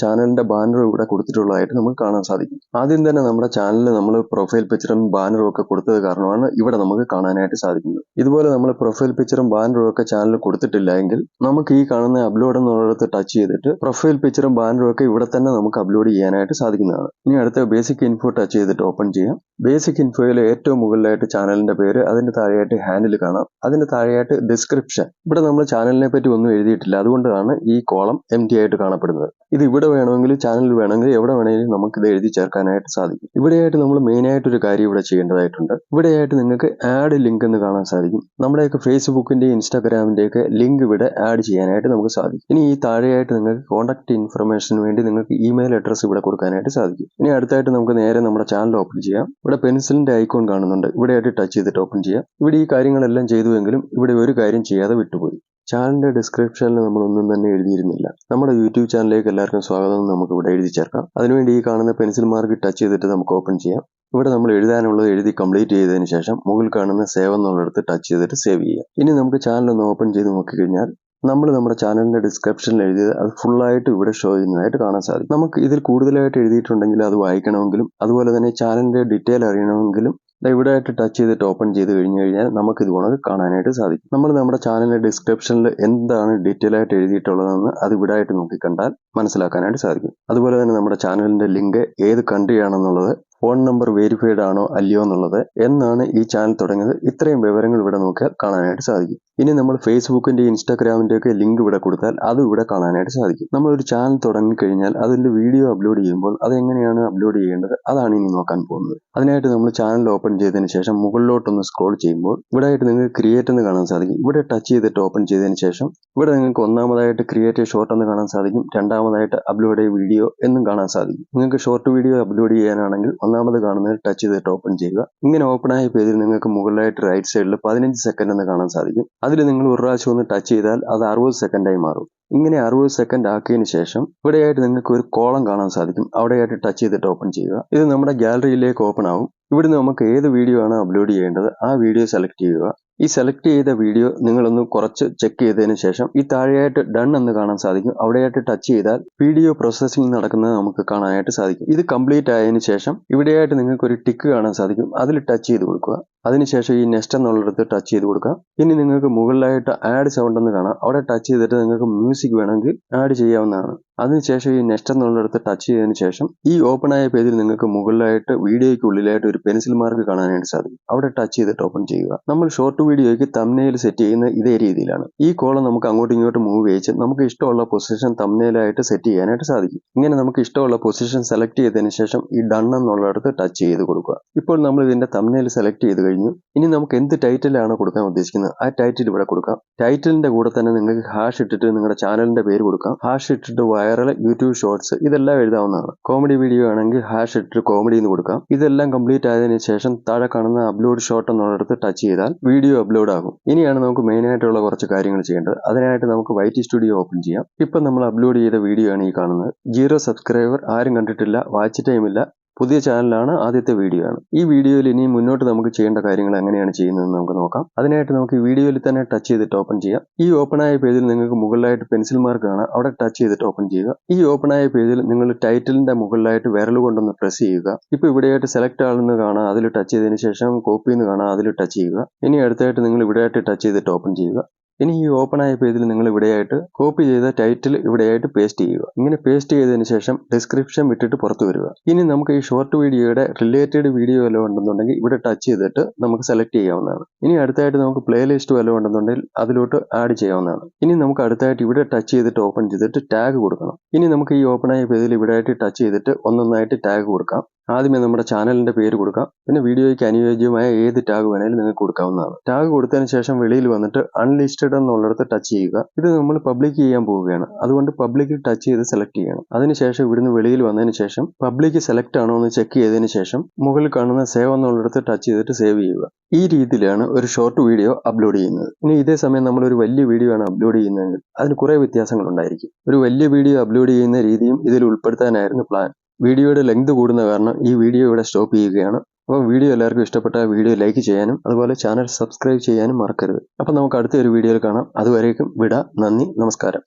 ചാനലിന്റെ ബാനർ ഇവിടെ കൊടുത്തിട്ടുള്ളതായിട്ട് നമുക്ക് കാണാൻ സാധിക്കും. ആദ്യം തന്നെ നമ്മുടെ ചാനലിൽ നമ്മൾ പ്രൊഫൈൽ പിക്ചറും ബാനറും ഒക്കെ കൊടുത്തത് കാരണമാണ് ഇവിടെ നമുക്ക് കാണാനായിട്ട് സാധിക്കുന്നത്. ഇതുപോലെ നമ്മൾ പ്രൊഫൈൽ പിക്ചറും ബാനറും ഒക്കെ ചാനലിൽ കൊടുത്തിട്ടില്ല നമുക്ക് ഈ കാണുന്ന അപ്ലോഡ് ടച്ച് ചെയ്തിട്ട് പ്രൊഫൈൽ പിക്ചറും ബാനറും ഒക്കെ ഇവിടെ തന്നെ നമുക്ക് അപ്ലോഡ് ചെയ്യാനായിട്ട് സാധിക്കുന്നതാണ്. ഇനി അടുത്ത ബേസിക് ഇൻഫോ ടച്ച് ചെയ്തിട്ട് ഓപ്പൺ ചെയ്യാം. ബേസിക് ഇൻഫോയിൽ ഏറ്റവും മുകളിലായിട്ട് ചാനലിന്റെ പേര് അതിന്റെ താഴെയായിട്ട് ഹാൻഡിൽ കാണാം. അതിന്റെ താഴെയായിട്ട് ഡിസ്ക്രിപ്ഷൻ ഇവിടെ നമ്മൾ ചാനലിനെ പറ്റി ഒന്നും എഴുതിയിട്ടില്ല. അതുകൊണ്ടാണ് ഈ കോളം എം ആയിട്ട് കാണപ്പെടുന്നത്. ഇത് ഇവിടെ വേണമെങ്കിൽ ചാനലിൽ വേണമെങ്കിൽ എവിടെ വേണമെങ്കിലും നമുക്ക് ഇത് എഴുതി ചേർക്കാനായിട്ട് സാധിക്കും. ഇവിടെയായിട്ട് നമ്മൾ മെയിൻ ആയിട്ട് ഒരു കാര്യം ഇവിടെ ചെയ്യേണ്ടതായിട്ടുണ്ട്. ഇവിടെയായിട്ട് നിങ്ങൾക്ക് ആഡ് ലിങ്ക് എന്ന് കാണാൻ സാധിക്കും. നമ്മുടെയൊക്കെ ഫേസ്ബുക്കിന്റെയും ഇൻസ്റ്റാഗ്രാമിന്റെയൊക്കെ ലിങ്ക് ഇവിടെ ആഡ് ചെയ്യാനായിട്ട് നമുക്ക് സാധിക്കും. ഇനി ഈ താഴെയായിട്ട് നിങ്ങൾക്ക് കോൺടാക്ട് ഇൻഫർമേഷന് വേണ്ടി നിങ്ങൾക്ക് ഇമെയിൽ അഡ്രസ് ഇവിടെ കൊടുക്കാനായിട്ട് സാധിക്കും. ഇനി അടുത്തായിട്ട് നമുക്ക് നേരെ നമ്മുടെ ചാനൽ ഓപ്പൺ ചെയ്യാം. ഇവിടെ പെൻസിലിന്റെ ഐക്കോൺ കാണുന്നുണ്ട്. ഇവിടെയായിട്ട് ടച്ച് ചെയ്തിട്ട് ഓപ്പൺ ചെയ്യാം. ഇവിടെ ഈ കാര്യങ്ങളെല്ലാം ചെയ്തുവെങ്കിലും ഇവിടെ ഒരു കാര്യം ചെയ്യാതെ വിട്ടുപോയി. ചാനലിന്റെ ഡിസ്ക്രിപ്ഷനിൽ നമ്മൾ ഒന്നും തന്നെ എഴുതിയിരുന്നില്ല. നമ്മുടെ യൂട്യൂബ് ചാനലിലേക്ക് എല്ലാവർക്കും സ്വാഗതം നമുക്ക് ഇവിടെ എഴുതി ചേർക്കാം. അതിനുവേണ്ടി ഈ കാണുന്ന പെൻസിൽ മാർക്ക് ടച്ച് ചെയ്തിട്ട് നമുക്ക് ഓപ്പൺ ചെയ്യാം. ഇവിടെ നമ്മൾ എഴുതാനുള്ളത് എഴുതി കംപ്ലീറ്റ് ചെയ്തതിന് ശേഷം മുകളിൽ കാണുന്ന സേവ് എന്നുള്ളിടത്ത് ടച്ച് ചെയ്തിട്ട് സേവ് ചെയ്യാം. ഇനി നമുക്ക് ചാനൽ ഒന്ന് ഓപ്പൺ ചെയ്ത് നോക്കിക്കഴിഞ്ഞാൽ നമ്മൾ നമ്മുടെ ചാനലിന്റെ ഡിസ്ക്രിപ്ഷനിൽ എഴുതിയത് അത് ഫുള്ളായിട്ട് ഇവിടെ ഷോ ചെയ്യുന്നതായിട്ട് കാണാൻ സാധിക്കും. നമുക്ക് ഇതിൽ കൂടുതലായിട്ട് എഴുതിയിട്ടുണ്ടെങ്കിൽ അത് വായിക്കണമെങ്കിലും അതുപോലെ തന്നെ ചാനലിന്റെ ഡീറ്റെയിൽ അറിയണമെങ്കിലും ഇവിടെ ആയിട്ട് ടച്ച് ചെയ്തിട്ട് ഓപ്പൺ ചെയ്ത് കഴിഞ്ഞു കഴിഞ്ഞാൽ നമുക്ക് ഇത് ഗുണം കാണാനായിട്ട് സാധിക്കും. നമ്മൾ നമ്മുടെ ചാനലിന്റെ ഡിസ്ക്രിപ്ഷനിൽ എന്താണ് ഡീറ്റെയിൽ ആയിട്ട് എഴുതിയിട്ടുള്ളതെന്ന് അത് ഇവിടെ ആയിട്ട് നോക്കി കണ്ടാൽ മനസ്സിലാക്കാനായിട്ട് സാധിക്കും. അതുപോലെ തന്നെ നമ്മുടെ ചാനലിന്റെ ലിങ്ക് ഏത് കൺട്രി ആണെന്നുള്ളത് ഫോൺ നമ്പർ വെരിഫൈഡ് ആണോ അല്ലയോ എന്നുള്ളത് എന്നാണ് ഈ ചാനൽ തുടങ്ങിയത്. ഇത്രയും വിവരങ്ങൾ ഇവിടെ നോക്കിയാൽ കാണാനായിട്ട് സാധിക്കും. ഇനി നമ്മൾ ഫേസ്ബുക്കിന്റെ ഇൻസ്റ്റാഗ്രാമിന്റെ ഒക്കെ ലിങ്ക് ഇവിടെ കൊടുത്താൽ അതും ഇവിടെ കാണാനായിട്ട് സാധിക്കും. നമ്മൾ ഒരു ചാനൽ തുടങ്ങിക്കഴിഞ്ഞാൽ അതിന്റെ വീഡിയോ അപ്ലോഡ് ചെയ്യുമ്പോൾ അത് എങ്ങനെയാണ് അപ്ലോഡ് ചെയ്യേണ്ടത്? അതാണ് ഇനി നോക്കാൻ പോകുന്നത്. അതിനായിട്ട് നമ്മൾ ചാനൽ ഓപ്പൺ ചെയ്തതിന് ശേഷം മുകളിലോട്ടൊന്ന് സ്ക്രോൾ ചെയ്യുമ്പോൾ ഇവിടെ ആയിട്ട് നിങ്ങൾക്ക് ക്രിയേറ്റ് എന്ന് കാണാൻ സാധിക്കും. ഇവിടെ ടച്ച് ചെയ്തിട്ട് ഓപ്പൺ ചെയ്തതിന് ശേഷം ഇവിടെ നിങ്ങൾക്ക് ഒന്നാമതായിട്ട് ക്രിയേറ്റ് ഷോർട്ട് എന്ന് കാണാൻ സാധിക്കും. രണ്ടാമതായിട്ട് അപ്ലോഡ് വീഡിയോ എന്നും കാണാൻ സാധിക്കും. നിങ്ങൾക്ക് ഷോർട്ട് വീഡിയോ അപ്ലോഡ് ചെയ്യാനാണെങ്കിൽ ഒന്നാമത് കാണുന്നത് ടച്ച് ചെയ്തിട്ട് ഓപ്പൺ ചെയ്യുക. ഇങ്ങനെ ഓപ്പൺ ആയ പേജിൽ നിങ്ങൾക്ക് മുകളിലായിട്ട് റൈറ്റ് സൈഡിൽ പതിനഞ്ച് സെക്കൻഡ് എന്ന് കാണാൻ സാധിക്കും. അതിൽ നിങ്ങൾ ഒരു പ്രാവശ്യം ഒന്ന് ടച്ച് ചെയ്താൽ അത് അറുപത് സെക്കൻഡായി മാറും. ഇങ്ങനെ അറുപത് സെക്കൻഡ് ആക്കിയതിന് ശേഷം ഇവിടെയായിട്ട് നിങ്ങൾക്ക് ഒരു കോളം കാണാൻ സാധിക്കും. അവിടെയായിട്ട് ടച്ച് ചെയ്തിട്ട് ഓപ്പൺ ചെയ്യുക. ഇത് നമ്മുടെ ഗാലറിയിലേക്ക് ഓപ്പൺ ആവും. ഇവിടുന്ന് നമുക്ക് ഏത് വീഡിയോ ആണ് അപ്ലോഡ് ചെയ്യേണ്ടത് ആ വീഡിയോ സെലക്ട് ചെയ്യുക. ഈ സെലക്ട് ചെയ്ത വീഡിയോ നിങ്ങളൊന്ന് കുറച്ച് ചെക്ക് ചെയ്തതിന് ശേഷം ഈ താഴെയായിട്ട് ഡൺ എന്ന് കാണാൻ സാധിക്കും. അവിടെയായിട്ട് ടച്ച് ചെയ്താൽ വീഡിയോ പ്രോസസ്സിംഗ് നടക്കുന്നത് നമുക്ക് കാണാനായിട്ട് സാധിക്കും. ഇത് കംപ്ലീറ്റ് ആയതിനു ശേഷം ഇവിടെയായിട്ട് നിങ്ങൾക്ക് ഒരു ടിക്ക് കാണാൻ സാധിക്കും. അതിൽ ടച്ച് ചെയ്ത് കൊടുക്കുക. അതിനുശേഷം ഈ നെക്സ്റ്റ് എന്നുള്ളിടത്ത് ടച്ച് ചെയ്ത് കൊടുക്കാം ഇനി നിങ്ങൾക്ക് മുകളിലായിട്ട് ആഡ് സൗണ്ട് എന്ന് കാണാം. അവിടെ ടച്ച് ചെയ്തിട്ട് നിങ്ങൾക്ക് മ്യൂസിക് വേണമെങ്കിൽ ആഡ് ചെയ്യാവുന്നതാണ്. അതിനുശേഷം ഈ നെക്സ്റ്റ് എന്നുള്ളിടത്ത് ടച്ച് ചെയ്തതിന് ശേഷം ഈ ഓപ്പൺ ആയ പേജിൽ നിങ്ങൾക്ക് മുകളിലായിട്ട് വീഡിയോയ്ക്ക് ഉള്ളിലായിട്ട് ഒരു പെൻസിൽ മാർക്ക് കാണാനായിട്ട് സാധിക്കും. അവിടെ ടച്ച് ചെയ്തിട്ട് ഓപ്പൺ ചെയ്യുക. നമ്മൾ ഷോർട്ട് വീഡിയോയ്ക്ക് തമ്നയിൽ സെറ്റ് ചെയ്യുന്ന ഇതേ രീതിയിലാണ്. ഈ കോളം നമുക്ക് അങ്ങോട്ടും ഇങ്ങോട്ടും മൂവ് ചെയ്ച്ച് നമുക്ക് ഇഷ്ടമുള്ള പൊസിഷൻ തമ്നയിലായിട്ട് സെറ്റ് ചെയ്യാനായിട്ട് സാധിക്കും. ഇങ്ങനെ നമുക്ക് ഇഷ്ടമുള്ള പൊസിഷൻ സെലക്ട് ചെയ്തതിന് ശേഷം ഈ ഡൺ എന്നുള്ളിടത്ത് ടച്ച് ചെയ്ത് കൊടുക്കുക. ഇപ്പോൾ നമ്മൾ ഇതിന്റെ തമ്മിൽ സെലക്ട് ചെയ്ത് കഴിഞ്ഞു. ഇനി നമുക്ക് എന്ത് ടൈറ്റിലാണ് കൊടുക്കാൻ ഉദ്ദേശിക്കുന്നത്? ആ ടൈറ്റിൽ ഇവിടെ കൊടുക്കാം. ടൈറ്റിലിന്റെ കൂടെ തന്നെ നിങ്ങൾക്ക് ഹാഷ് ഇട്ടിട്ട് നിങ്ങളുടെ ചാനലിന്റെ പേര് കൊടുക്കാം. ഹാഷ് ഇട്ടിട്ട് വൈറൽ യൂട്യൂബ് ഷോർട്സ് ഇതെല്ലാം എഴുതാവുന്നതാണ്. കോമഡി വീഡിയോ ആണെങ്കിൽ ഹാഷ് ഇട്ടിട്ട് കോമഡി എന്ന് കൊടുക്കാം. ഇതെല്ലാം കംപ്ലീറ്റ് ആയതിനു ശേഷം താഴെ കാണുന്ന അപ്ലോഡ് ഷോട്ട് എന്നുള്ളിടത്ത് ടച്ച് ചെയ്താൽ വീഡിയോ അപ്ലോഡ് ആകും. ഇനിയാണ് നമുക്ക് മെയിൻ ആയിട്ടുള്ള കുറച്ച് കാര്യങ്ങൾ ചെയ്യേണ്ടത്. അതിനായിട്ട് നമുക്ക് വൈറ്റി സ്റ്റുഡിയോ ഓപ്പൺ ചെയ്യാം. ഇപ്പം നമ്മൾ അപ്ലോഡ് ചെയ്ത വീഡിയോ ആണ് ഈ കാണുന്നത്. ജീറോ സബ്സ്ക്രൈബർ ആരും കണ്ടിട്ടില്ല. വാച്ച് ടൈം ഇല്ല. പുതിയ ചാനലാണ് ആദ്യത്തെ വീഡിയോ ആണ് ഈ വീഡിയോയിൽ ഇനി മുന്നോട്ട് നമുക്ക് ചെയ്യേണ്ട കാര്യങ്ങൾ എങ്ങനെയാണ് ചെയ്യുന്നതെന്ന് നമുക്ക് നോക്കാം. അതിനായിട്ട് നമുക്ക് ഈ വീഡിയോയിൽ തന്നെ ടച്ച് ചെയ്തിട്ട് ഓപ്പൺ ചെയ്യാം. ഈ ഓപ്പൺ ആയ പേജിൽ നിങ്ങൾക്ക് മുകളിലായിട്ട് പെൻസിൽ മാർക്ക് കാണാം. അവിടെ ടച്ച് ചെയ്തിട്ട് ഓപ്പൺ ചെയ്യുക. ഈ ഓപ്പൺ ആയ പേജിൽ നിങ്ങൾ ടൈറ്റിലിന്റെ മുകളിലായിട്ട് വിരൽ കൊണ്ടൊന്ന് പ്രസ് ചെയ്യുക. ഇപ്പോൾ ഇവിടെയായിട്ട് സെലക്ട് ആണെന്ന് കാണാം. അതിൽ ടച്ച് ചെയ്തതിന് ശേഷം കോപ്പി എന്ന് കാണാം. അതിൽ ടച്ച് ചെയ്യുക. ഇനി അടുത്തായിട്ട് നിങ്ങൾ ഇവിടെയായിട്ട് ടച്ച് ചെയ്തിട്ട് ഓപ്പൺ ചെയ്യുക. ഇനി ഈ ഓപ്പൺ ആയ പേജിൽ നിങ്ങൾ ഇവിടെയായിട്ട് കോപ്പി ചെയ്ത ടൈറ്റിൽ ഇവിടെയായിട്ട് പേസ്റ്റ് ചെയ്യുക. ഇങ്ങനെ പേസ്റ്റ് ചെയ്തതിന് ശേഷം ഡിസ്ക്രിപ്ഷൻ വിട്ടിട്ട് പുറത്തു വരിക. ഇനി നമുക്ക് ഈ ഷോർട്ട് വീഡിയോയുടെ റിലേറ്റഡ് വീഡിയോ വല്ലതും ഉണ്ടെന്നുണ്ടെങ്കിൽ ഇവിടെ ടച്ച് ചെയ്തിട്ട് നമുക്ക് സെലക്ട് ചെയ്യാവുന്നതാണ്. ഇനി അടുത്തായിട്ട് നമുക്ക് പ്ലേലിസ്റ്റ് വല്ലതും ഉണ്ടെന്നുണ്ടെങ്കിൽ അതിലോട്ട് ആഡ് ചെയ്യാവുന്നതാണ്. ഇനി നമുക്ക് അടുത്തായിട്ട് ഇവിടെ ടച്ച് ചെയ്തിട്ട് ഓപ്പൺ ചെയ്തിട്ട് ടാഗ് കൊടുക്കണം. ഇനി നമുക്ക് ഈ ഓപ്പൺ ആയ പേജിൽ ഇവിടെയായിട്ട് ടച്ച് ചെയ്തിട്ട് ഒന്നൊന്നായിട്ട് ടാഗ് കൊടുക്കാം. ആദ്യമേ നമ്മുടെ ചാനലിന്റെ പേര് കൊടുക്കാം. പിന്നെ വീഡിയോയ്ക്ക് അനുയോജ്യമായ ഏത് ടാഗ് വേണേലും നിങ്ങൾക്ക് കൊടുക്കാവുന്നതാണ്. ടാഗ് കൊടുത്തതിന് ശേഷം വെളിയിൽ വന്നിട്ട് അൺലിസ്റ്റഡ് എന്നുള്ളിടത്ത് ടച്ച് ചെയ്യുക. ഇത് നമ്മൾ പബ്ലിക് ചെയ്യാൻ പോവുകയാണ്. അതുകൊണ്ട് പബ്ലിക് ടച്ച് ചെയ്ത് സെലക്ട് ചെയ്യണം. അതിനുശേഷം ഇവിടുന്ന് വെളിയിൽ വന്നതിന് ശേഷം പബ്ലിക് സെലക്ട് ആണോ എന്ന് ചെക്ക് ചെയ്തതിന് ശേഷം മുകളിൽ കാണുന്ന സേവ് എന്നുള്ളിടത്ത് ടച്ച് ചെയ്തിട്ട് സേവ് ചെയ്യുക. ഈ രീതിയിലാണ് ഒരു ഷോർട്ട് വീഡിയോ അപ്ലോഡ് ചെയ്യുന്നത്. ഇനി ഇതേ സമയം നമ്മൾ ഒരു വലിയ വീഡിയോ ആണ് അപ്ലോഡ് ചെയ്യുന്നതെങ്കിൽ അതിന് കുറേ വ്യത്യാസങ്ങൾ ഉണ്ടായിരിക്കും. ഒരു വലിയ വീഡിയോ അപ്ലോഡ് ചെയ്യുന്ന രീതിയും ഇതിൽ ഉൾപ്പെടുത്താനായിരുന്നു പ്ലാൻ വീഡിയോയുടെ ലെങ്ത് കൂടുന്ന കാരണം ഈ വീഡിയോ ഇവിടെ സ്റ്റോപ്പ് ചെയ്യുകയാണ്. അപ്പോൾ വീഡിയോ എല്ലാവർക്കും ഇഷ്ടപ്പെട്ട വീഡിയോ ലൈക്ക് ചെയ്യാനും അതുപോലെ ചാനൽ സബ്സ്ക്രൈബ് ചെയ്യാനും മറക്കരുത്. അപ്പോൾ നമുക്ക് അടുത്ത ഒരു വീഡിയോയിൽ കാണാം. അതുവരേക്കും വിട നന്ദി നമസ്കാരം.